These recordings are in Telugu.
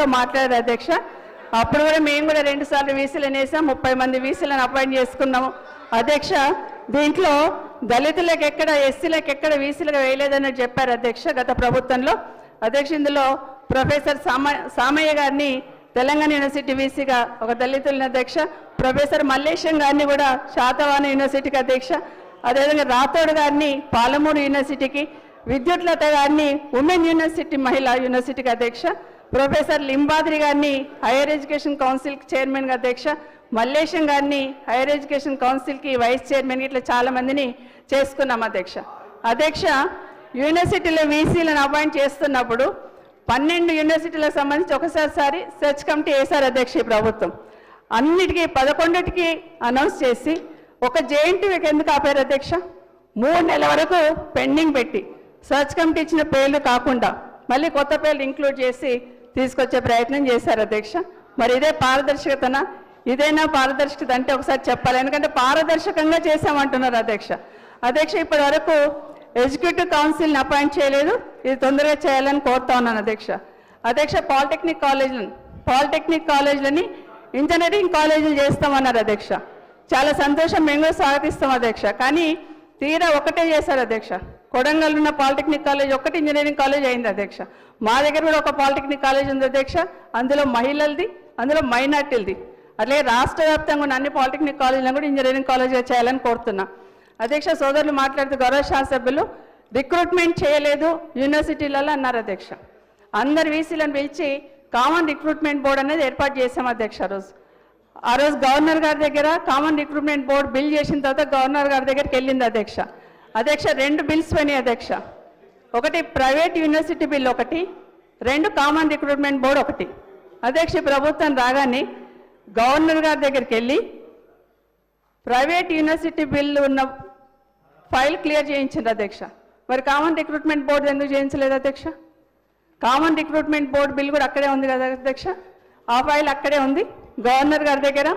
లో మాట్లాడారు అధ్యక్ష. అప్పుడు కూడా మేము కూడా రెండు సార్లు వీసీలను వేసాం ముప్పై మంది వీసీలను అపాయింట్ చేసుకున్నాము. అధ్యక్ష దీంట్లో దళితులకు ఎక్కడ ఎస్సీలకు ఎక్కడ వీసీలకు వేయలేదని చెప్పారు అధ్యక్ష గత ప్రభుత్వంలో. అధ్యక్ష ఇందులో ప్రొఫెసర్ సామ సామయ్య గారిని తెలంగాణ యూనివర్సిటీ వీసీగా ఒక దళితుల అధ్యక్ష ప్రొఫెసర్ మల్లేశం గారిని కూడా శాతవాన యూనివర్సిటీకి అధ్యక్ష అదేవిధంగా రాథోడ్ గారిని పాలమూరు యూనివర్సిటీకి విద్యుత్ లత గారిని ఉమెన్ యూనివర్సిటీ మహిళా యూనివర్సిటీకి అధ్యక్ష ప్రొఫెసర్ లింబాద్రి గారిని హైయర్ ఎడ్యుకేషన్ కౌన్సిల్ చైర్మన్గా అధ్యక్ష మల్లేశం గారిని హైయర్ ఎడ్యుకేషన్ కౌన్సిల్కి వైస్ చైర్మన్ ఇట్లా చాలా మందిని చేసుకున్నాం అధ్యక్ష. అధ్యక్ష యూనివర్సిటీలో వీసీలను అపాయింట్ చేస్తున్నప్పుడు పన్నెండు యూనివర్సిటీలకు సంబంధించి ఒకసారి సెర్చ్ కమిటీ వేశారు అధ్యక్ష ఈ ప్రభుత్వం. అన్నిటికీ పదకొండుటికి అనౌన్స్ చేసి ఒక జేఎన్టీవీకి ఎందుకు ఆపారు అధ్యక్ష? మూడు నెలల వరకు పెండింగ్ పెట్టి. సెర్చ్ కమిటీ ఇచ్చిన పేర్లు కాకుండా మళ్ళీ కొత్త పేర్లు ఇంక్లూడ్ చేసి తీసుకొచ్చే ప్రయత్నం చేశారు అధ్యక్ష. మరి ఇదే పారదర్శకతన? ఇదేనా పారదర్శకత అంటే ఒకసారి చెప్పాలి. ఎందుకంటే పారదర్శకంగా చేశామంటున్నారు అధ్యక్ష. అధ్యక్ష ఇప్పటి వరకు ఎగ్జిక్యూటివ్ కౌన్సిల్ని అపాయింట్ చేయలేదు. ఇది తొందరగా చేయాలని కోరుతా ఉన్నాను అధ్యక్ష. అధ్యక్ష పాలిటెక్నిక్ కాలేజీలను పాలిటెక్నిక్ కాలేజీలని ఇంజనీరింగ్ కాలేజీలు చేస్తామన్నారు అధ్యక్ష. చాలా సంతోషం మేము కూడా స్వాగతిస్తాం అధ్యక్ష. కానీ తీరా ఒకటే చేశారు అధ్యక్ష. కొడంగల్ ఉన్న పాలిటెక్నిక్ కాలేజ్ ఒక్కటి ఇంజనీరింగ్ కాలేజ్ అయింది అధ్యక్ష. మా దగ్గర కూడా ఒక పాలిటెక్నిక్ కాలేజ్ ఉంది అధ్యక్ష. అందులో మహిళలది అందులో మైనార్టీలది. అట్లే రాష్ట్ర వ్యాప్తంగా ఉన్న అన్ని పాలిటెక్నిక్ కాలేజీలను కూడా ఇంజనీరింగ్ కాలేజ్గా చేయాలని కోరుతున్నా. అధ్యక్ష సోదరులు మాట్లాడుతూ గౌరవ శాసభ్యులు రిక్రూట్మెంట్ చేయలేదు యూనివర్సిటీలలో అన్నారు అధ్యక్ష. అందరు వీసీలను పిలిచి కామన్ రిక్రూట్మెంట్ బోర్డు అనేది ఏర్పాటు చేశాం అధ్యక్ష రోజు. ఆ రోజు గవర్నర్ గారి దగ్గర కామన్ రిక్రూట్మెంట్ బోర్డు బిల్ చేసిన తర్వాత గవర్నర్ గారి దగ్గరికి వెళ్ళింది అధ్యక్ష. అధ్యక్ష రెండు బిల్స్ పోయినాయి అధ్యక్ష. ఒకటి ప్రైవేట్ యూనివర్సిటీ బిల్ ఒకటి రెండు కామన్ రిక్రూట్మెంట్ బోర్డు ఒకటి. అధ్యక్ష ప్రభుత్వం రాగానే గవర్నర్ గారి దగ్గరికి వెళ్ళి ప్రైవేట్ యూనివర్సిటీ బిల్ ఉన్న ఫైల్ క్లియర్ చేయించింది అధ్యక్ష. మరి కామన్ రిక్రూట్మెంట్ బోర్డు ఎందుకు చేయించలేదు అధ్యక్ష? కామన్ రిక్రూట్మెంట్ బోర్డు బిల్ కూడా అక్కడే ఉంది కదా అధ్యక్ష? ఆ ఫైల్ అక్కడే ఉంది. గవర్నర్ గారి దగ్గర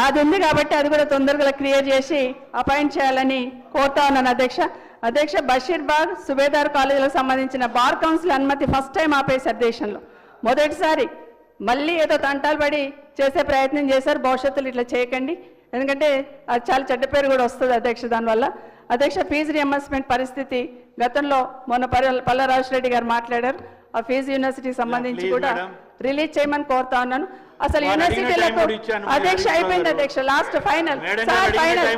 అది ఉంది కాబట్టి అది కూడా తొందరగా క్లియర్ చేసి అపాయింట్ చేయాలని కోరుతా ఉన్నాను అధ్యక్ష అధ్యక్ష బషీర్బాగ్ సుబేదార్ కాలేజీలకు సంబంధించిన బార్ కౌన్సిల్ అనుమతి ఫస్ట్ టైం ఆపేశారు దేశంలో. మొదటిసారి మళ్ళీ ఏదో తంటాలు పడి చేసే ప్రయత్నం చేశారు. భవిష్యత్తులో ఇట్లా చేయకండి. ఎందుకంటే అది చాలా చెడ్డ పేరు కూడా వస్తుంది అధ్యక్ష దానివల్ల. అధ్యక్ష ఫీజు రియంబర్స్మెంట్ పరిస్థితి గతంలో మొన్న పల్ల పల్లరాజు రెడ్డి గారు మాట్లాడారు. ఆ ఫీజు యూనివర్సిటీకి సంబంధించి కూడా. రిలీజ్ చేయమని కోరుతా ఉన్నాను. అసలు యూనివర్సిటీలకు. అధ్యక్ష అయిపోయింది అధ్యక్ష last final sir final.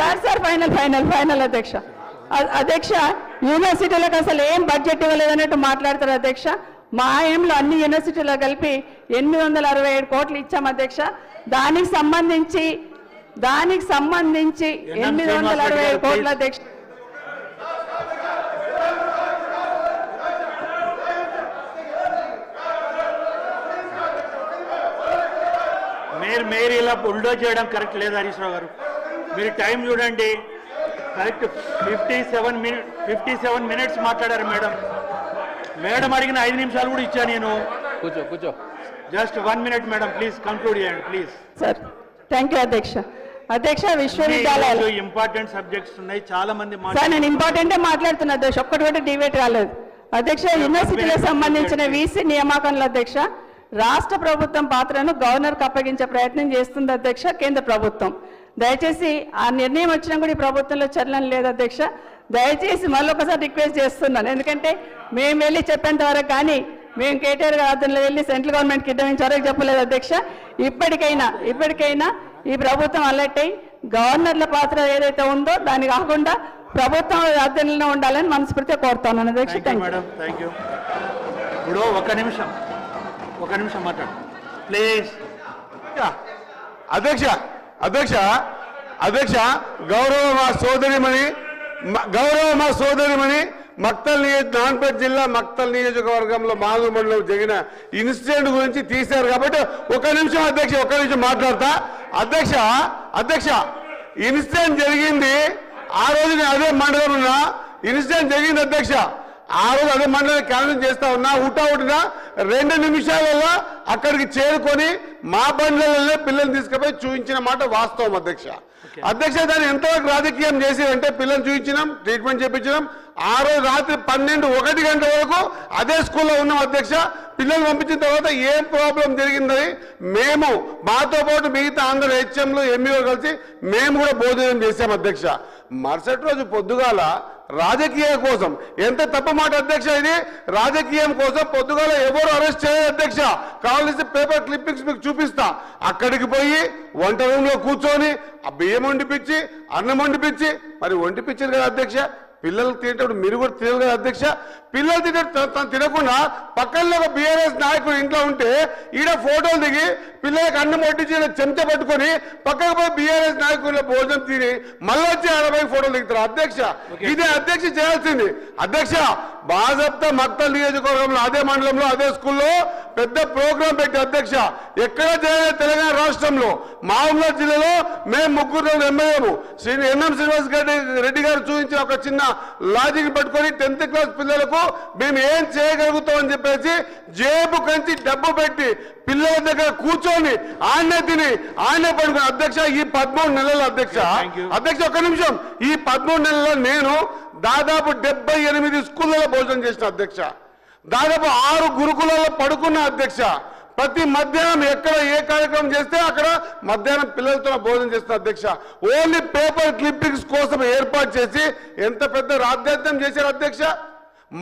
Sir sir final final final అధ్యక్ష. అధ్యక్ష యూనివర్సిటీలకు అసలు ఏం బడ్జెట్ ఇవ్వలేదన్నట్టు మాట్లాడతారు అధ్యక్ష. మా ఏంలో అన్ని యూనివర్సిటీలో కలిపి ఎనిమిది వందల అరవై ఏడు కోట్లు ఇచ్చాం అధ్యక్ష. దానికి సంబంధించి దానికి సంబంధించి ఎనిమిది వందల అరవై ఏడు కోట్ల అధ్యక్ష మీరు మీరు ఇలా బుల్డో చేయడం కరెక్ట్ లేదు హరీష్ రావు గారు? మీరు టైం చూడండి. Correct fifty seven minute fifty seven minutes మాట్లాడారు మేడం. మేడం అడిగిన ఐదు నిమిషాలు కూడా ఇచ్చాను నేను. కూర్చో కూర్చో. Just one minute madam please conclude చేయండి ప్లీజ్. సార్ థ్యాంక్ యూ అధ్యక్ష. అధ్యక్ష విశ్వవిద్యాలయాలు. ఇంపార్టెంట్ సబ్జెక్ట్స్ ఉన్నాయి చాలా మంది సార్ మాట్లాడారు నేను ఇంపార్టెంటే మాట్లాడుతున్నా అధ్యక్ష. ఒక్కటి కూడా డిబేట్ కాలేదు అధ్యక్ష యూనివర్సిటీలకు సంబంధించిన వీసీ నియామకంలో అధ్యక్ష. రాష్ట్ర ప్రభుత్వం పాత్రను గవర్నర్కి అప్పగించే ప్రయత్నం చేస్తుంది అధ్యక్ష కేంద్ర ప్రభుత్వం. దయచేసి ఆ నిర్ణయం వచ్చినా కూడా ఈ ప్రభుత్వంలో చలనం లేదు అధ్యక్ష. దయచేసి మళ్ళీ ఒకసారి రిక్వెస్ట్ చేస్తున్నాను. ఎందుకంటే మేము వెళ్ళి చెప్పేంత వరకు కానీ మేము కేటీఆర్ గారి ఆధ్వర్యంలో వెళ్ళి సెంట్రల్ గవర్నమెంట్కి ఇద్దామని వరకు చెప్పలేదు అధ్యక్ష. ఇప్పటికైనా ఇప్పటికైనా ఈ ప్రభుత్వం అలర్ట్ అయి గవర్నర్ల పాత్ర ఏదైతే ఉందో దాని కాకుండా ప్రభుత్వం ఆధ్వర్యంలో ఉండాలని మనస్ఫూర్తిగా కోరుతున్నాను అధ్యక్ష. ఇప్పుడు ఒక నిమిషం. ఒక నిమిషం మాట్లాడు. ప్లీజ్ అధ్యక్ష అధ్యక్ష అధ్యక్ష గౌరవ మా సోదరిమణి గౌరవ మా సోదరిమణి మక్తల్ నియోజక నాన్పేట జిల్లా మక్తల్ నియోజకవర్గంలో మాధవ మండలం జరిగిన ఇన్సిడెంట్ గురించి తీశారు కాబట్టి ఒక నిమిషం అధ్యక్ష ఒక నిమిషం మాట్లాడతా. అధ్యక్ష అధ్యక్ష ఇన్సిడెంట్ జరిగింది ఆ రోజు నేను అదే మండలం ఉన్నా ఇన్సిడెంట్ జరిగింది అధ్యక్ష. ఆ రోజు అదే మండలం క్యాన్సిల్ చేస్తా ఉన్నా హుటాహుటిన రెండు నిమిషాలలో అక్కడికి చేరుకొని మా బండ్లలో పిల్లల్ని తీసుకుపోయి చూపించిన మాట వాస్తవం అధ్యక్ష. అధ్యక్ష దాన్ని ఎంతవరకు రాజకీయం చేసి అంటే పిల్లలు చూపించినాం. ట్రీట్మెంట్ చేయించినాం ఆ రోజు రాత్రి పన్నెండు ఒకటి గంటల వరకు అదే స్కూల్లో ఉన్నాం అధ్యక్ష. పిల్లలు పంపించిన తర్వాత ఏం ప్రాబ్లం జరిగిందని మేము మాతో పాటు మిగతా అందరు హెచ్ఎంలు ఎంఈఓ కలిసి మేము కూడా భోజనం చేశాం అధ్యక్ష. మరుసటి రోజు పొద్దుగాల రాజకీయం కోసం. ఎంత తప్పు మాట అధ్యక్ష ఇది? రాజకీయం కోసం పొద్దుగాల ఎవరు అరెస్ట్ చేయరు అధ్యక్ష? కావాల్సిన పేపర్ క్లిప్పింగ్స్ మీకు చూపిస్తా. అక్కడికి పోయి వంట రూమ్లో కూర్చొని ఆ బియ్యం వండిపించి అన్నం వండిపించి మరి వండిపించారు కదా అధ్యక్ష? పిల్లలు తినేటప్పుడు మీరు కూడా తినరు కదా అధ్యక్ష? పిల్లలు తినే తను తినకుండా పక్కన ఒక బీఆర్ఎస్ నాయకుడు ఇంట్లో ఉంటే ఈడ ఫోటోలు దిగి పిల్లలకు అన్నం వడ్డించి చెంచా పట్టుకొని పక్కకు పోయి బీఆర్ఎస్ నాయకుల భోజనం తిని మళ్ళీ వచ్చి అరవై ఫోటోలు దిగుతారు. అధ్యక్ష ఇదే అధ్యక్ష చేయాల్సింది. అధ్యక్ష బాజప్త మక్తల్ నియోజకవర్గంలో అదే మండలంలో అదే స్కూల్లో పెద్ద ప్రోగ్రాం పెట్టి అధ్యక్ష ఎక్కడ చేయలేదు తెలంగాణ రాష్ట్రంలో మహబూబ్నగర్ జిల్లాలో మేము ముగ్గురు ఎమ్మెల్యేము శ్రీ ఎన్ఎం శ్రీనివాస్ రెడ్డి రెడ్డి గారు చూపించిన ఒక చిన్న లాజిక్ పట్టుకొని టెన్త్ క్లాస్ పిల్లలకు మేము ఏం చేయగలుగుతాం అని చెప్పేసి జేబు కంచి డబ్బు పెట్టి పిల్లల దగ్గర కూర్చొని ఆడనే తిని ఆడనే పడుకుని అధ్యక్ష ఈ పదమూడు నెలల అధ్యక్ష. అధ్యక్ష ఒక్క నిమిషం. ఈ పదమూడు నెలల్లో నేను దాదాపు డెబ్బై ఎనిమిది స్కూళ్ళలో భోజనం చేసిన అధ్యక్ష. దాదాపు ఆరు గురుకులలో పడుకున్న అధ్యక్ష. ప్రతి మధ్యాహ్నం ఎక్కడ ఏ కార్యక్రమం చేస్తే అక్కడ మధ్యాహ్నం పిల్లలతో భోజనం చేస్తున్న అధ్యక్ష. ఓన్లీ పేపర్ క్లిప్పింగ్స్ కోసం ఏర్పాటు చేసి ఎంత పెద్ద రాజ్యార్థం చేశారు అధ్యక్ష?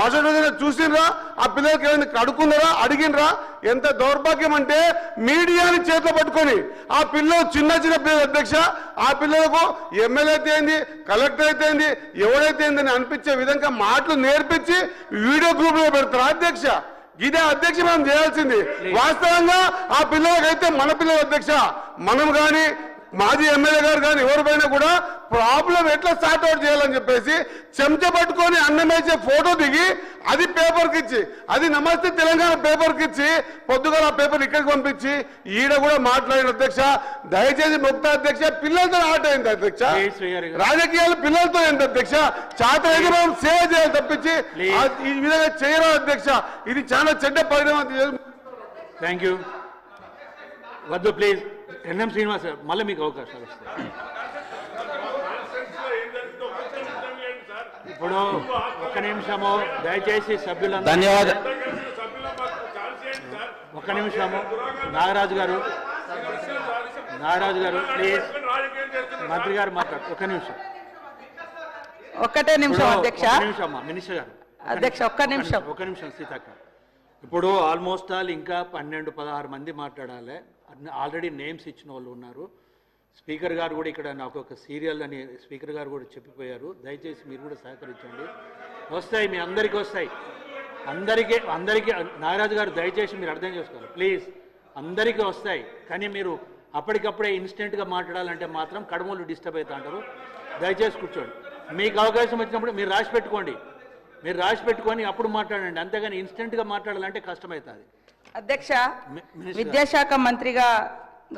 మరుసటి చూసినరా ఆ పిల్లలకి ఏమైనా అడుక్కున్నారా అడిగినరా ఎంత దౌర్భాగ్యం అంటే మీడియాని చేతిలో పట్టుకొని ఆ పిల్లలు చిన్న చిన్న పిల్లలు అధ్యక్ష ఆ పిల్లలకు ఎమ్మెల్యే అయితే ఏంది కలెక్టర్ అయితే ఏంది ఎవరైతే ఏంది అని అనిపించే విధంగా మాటలు నేర్పించి వీడియో గ్రూప్లో పెడతారు అధ్యక్ష? ఇదే అధ్యక్ష మనం చేయాల్సింది. వాస్తవంగా ఆ పిల్లలకైతే మన పిల్లల అధ్యక్ష మనం కానీ మాజీ ఎమ్మెల్యే గారు కానీ ఎవరిపైనా కూడా ప్రాబ్లం ఎట్లా సార్ట్ అవుట్ చేయాలని చెప్పేసి చెంచ పట్టుకొని అన్నం వేసే ఫోటో దిగి అది పేపర్కి ఇచ్చి అది నమస్తే తెలంగాణ పేపర్కి ఇచ్చి పొద్దుగాల ఆ పేపర్ ఇక్కడికి పంపించి ఈడ కూడా మాట్లాడిన అధ్యక్ష దయచేసి ముక్త అధ్యక్ష పిల్లలతో ఆట అయింది అధ్యక్ష. రాజకీయాలు పిల్లలతో ఏంటి అధ్యక్ష? చాత మనం సేవ చేయాలి తప్పించి ఈ విధంగా చేయరా అధ్యక్ష? ఇది చాలా చెడ్డ పరిణామం. థ్యాంక్ యూ వద్దు ప్లీజ్ ఎన్ఎం శ్రీనివాస్ మళ్ళీ మీకు అవకాశాలు వస్తాయి ఇప్పుడు ఒక్క నిమిషము దయచేసి సభ్యులందరూ ధన్యవాద ఒక్క నిమిషము నాగరాజు గారు నాగరాజు గారు ప్లీజ్. మంత్రి గారు మాట్లాడు ఒక్క నిమిషం. ఒక్కటే నిమిషం అధ్యక్ష. నిమిషం అమ్మా మినిస్టర్ గారు. అధ్యక్ష, ఒక్క నిమిషం. ఒక్క నిమిషం సీతక్క ఇప్పుడు ఆల్మోస్ట్ ఆల్ ఇంకా పన్నెండు పదహారు మంది మాట్లాడాలి. ఆల్రెడీ నేమ్స్ ఇచ్చిన వాళ్ళు ఉన్నారు. స్పీకర్ గారు కూడా ఇక్కడ నాకు ఒక సీరియల్ అని స్పీకర్ గారు కూడా చెప్పిపోయారు. దయచేసి మీరు కూడా సహకరించండి. వస్తాయి మీ అందరికీ వస్తాయి. అందరికీ అందరికీ నాగరాజు గారు దయచేసి మీరు అర్థం చేసుకోవాలి. ప్లీజ్ అందరికీ వస్తాయి. కానీ మీరు అప్పటికప్పుడే ఇన్స్టెంట్గా మాట్లాడాలంటే మాత్రం కడమలు డిస్టర్బ్ అవుతా అంటారు. దయచేసి కూర్చోండి. మీకు అవకాశం వచ్చినప్పుడు మీరు రాసి పెట్టుకోండి. మీరు రాసి పెట్టుకొని అప్పుడు మాట్లాడండి. అంతేగాని ఇన్స్టెంట్గా మాట్లాడాలంటే కష్టమవుతుంది. అధ్యక్ష విద్యాశాఖ మంత్రిగా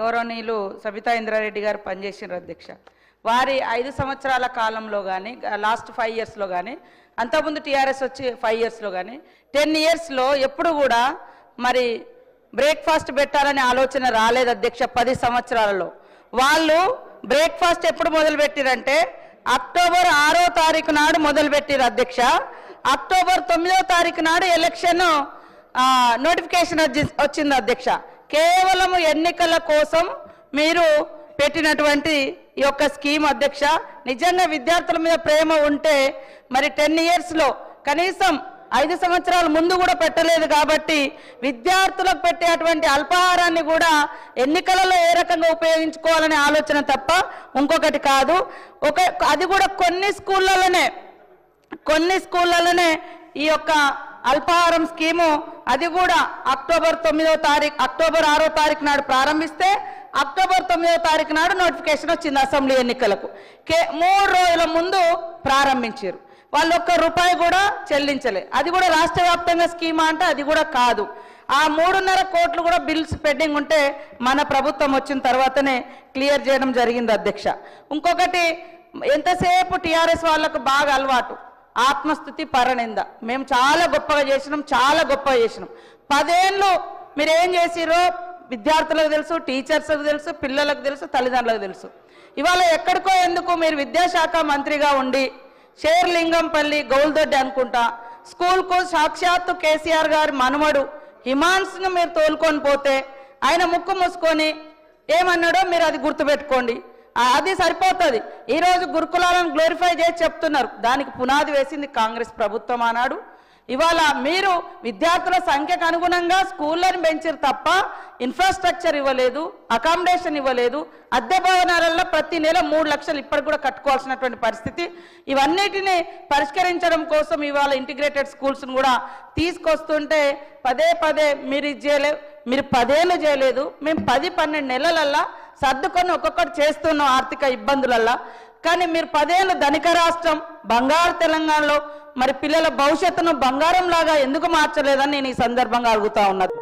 గౌరవనీయులు సబితా ఇంద్రారెడ్డి గారు పనిచేసినారు అధ్యక్ష. వారి ఐదు సంవత్సరాల కాలంలో కానీ లాస్ట్ ఫైవ్ ఇయర్స్లో కానీ అంతకుముందు టీఆర్ఎస్ వచ్చి ఫైవ్ ఇయర్స్లో కానీ టెన్ ఇయర్స్లో ఎప్పుడు కూడా మరి బ్రేక్ఫాస్ట్ పెట్టాలనే ఆలోచన రాలేదు అధ్యక్ష పది సంవత్సరాలలో. వాళ్ళు బ్రేక్ఫాస్ట్ ఎప్పుడు మొదలు పెట్టిరంటే అక్టోబర్ ఆరో తారీఖు నాడు మొదలు పెట్టిరు అధ్యక్ష. అక్టోబర్ తొమ్మిదో తారీఖు నాడు ఎలక్షన్ నోటిఫికేషన్ వచ్చింది అధ్యక్ష. కేవలం ఎన్నికల కోసం మీరు పెట్టినటువంటి ఈ యొక్క స్కీమ్ అధ్యక్ష నిజంగా విద్యార్థుల మీద ప్రేమ ఉంటే మరి టెన్ ఇయర్స్లో కనీసం ఐదు సంవత్సరాల ముందు కూడా పెట్టలేదు కాబట్టి విద్యార్థులకు పెట్టేటువంటి అల్పాహారాన్ని కూడా ఎన్నికలలో ఏ రకంగా ఉపయోగించుకోవాలనే ఆలోచన తప్ప ఇంకొకటి కాదు. ఒక అది కూడా కొన్ని స్కూళ్ళలోనే కొన్ని స్కూళ్ళలోనే ఈ యొక్క అల్పాహారం స్కీము అది కూడా అక్టోబర్ తొమ్మిదో తారీఖు అక్టోబర్ ఆరో తారీఖు నాడు ప్రారంభిస్తే అక్టోబర్ తొమ్మిదో తారీఖు నాడు నోటిఫికేషన్ వచ్చింది అసెంబ్లీ ఎన్నికలకు. కే మూడు రోజుల ముందు ప్రారంభించారు వాళ్ళు ఒక్క రూపాయి కూడా చెల్లించలే. అది కూడా రాష్ట్ర వ్యాప్తంగా స్కీమా అంటే అది కూడా కాదు. ఆ మూడున్నర కోట్లు కూడా బిల్స్ పెండింగ్ ఉంటే మన ప్రభుత్వం వచ్చిన తర్వాతనే క్లియర్ చేయడం జరిగింది అధ్యక్ష. ఇంకొకటి ఎంతసేపు టీఆర్ఎస్ వాళ్ళకు బాగా అలవాటు? ఆత్మస్థుతి పరనింద. మేము చాలా గొప్పగా చేసినాం చాలా గొప్పగా చేసినాం. పదేళ్ళు మీరు ఏం చేసిరో విద్యార్థులకు తెలుసు టీచర్స్కు తెలుసు పిల్లలకు తెలుసు తల్లిదండ్రులకు తెలుసు. ఇవాళ ఎక్కడికో ఎందుకు మీరు విద్యాశాఖ మంత్రిగా ఉండి షేర్లింగంపల్లి గౌల్దొడ్డి అనుకుంటా స్కూల్కు సాక్షాత్తు కేసీఆర్ గారి మనుమడు హిమాన్స్ను మీరు తోలుకొని పోతే ఆయన ముక్కు మూసుకొని ఏమన్నాడో మీరు అది గుర్తుపెట్టుకోండి. అది సరిపోతుంది. ఈరోజు గురుకులాలను గ్లోరిఫై చేసి చెప్తున్నారు. దానికి పునాది వేసింది కాంగ్రెస్ ప్రభుత్వం ఆనాడు. ఇవాళ మీరు విద్యార్థుల సంఖ్యకు అనుగుణంగా స్కూళ్ళని పెంచారు తప్ప ఇన్ఫ్రాస్ట్రక్చర్ ఇవ్వలేదు అకామిడేషన్ ఇవ్వలేదు అద్దె భవనాలలో ప్రతి నెల మూడు లక్షలు ఇప్పటికి కూడా కట్టుకోవాల్సినటువంటి పరిస్థితి. ఇవన్నిటిని పరిష్కరించడం కోసం ఇవాళ ఇంటిగ్రేటెడ్ స్కూల్స్ను కూడా తీసుకొస్తుంటే పదే పదే మీరు ఇది చేయలేదు మీరు పదేళ్ళు చేయలేదు మేము పది పన్నెండు నెలలల్లా సర్దుకొని ఒక్కొక్కటి చేస్తున్నాం ఆర్థిక ఇబ్బందులల్లా. కానీ మీరు పదేళ్ళు ధనిక రాష్ట్రం బంగారు తెలంగాణలో మరి పిల్లల భవిష్యత్తును బంగారం లాగా ఎందుకు మార్చలేదని నేను ఈ సందర్భంగా అడుగుతా ఉన్నది.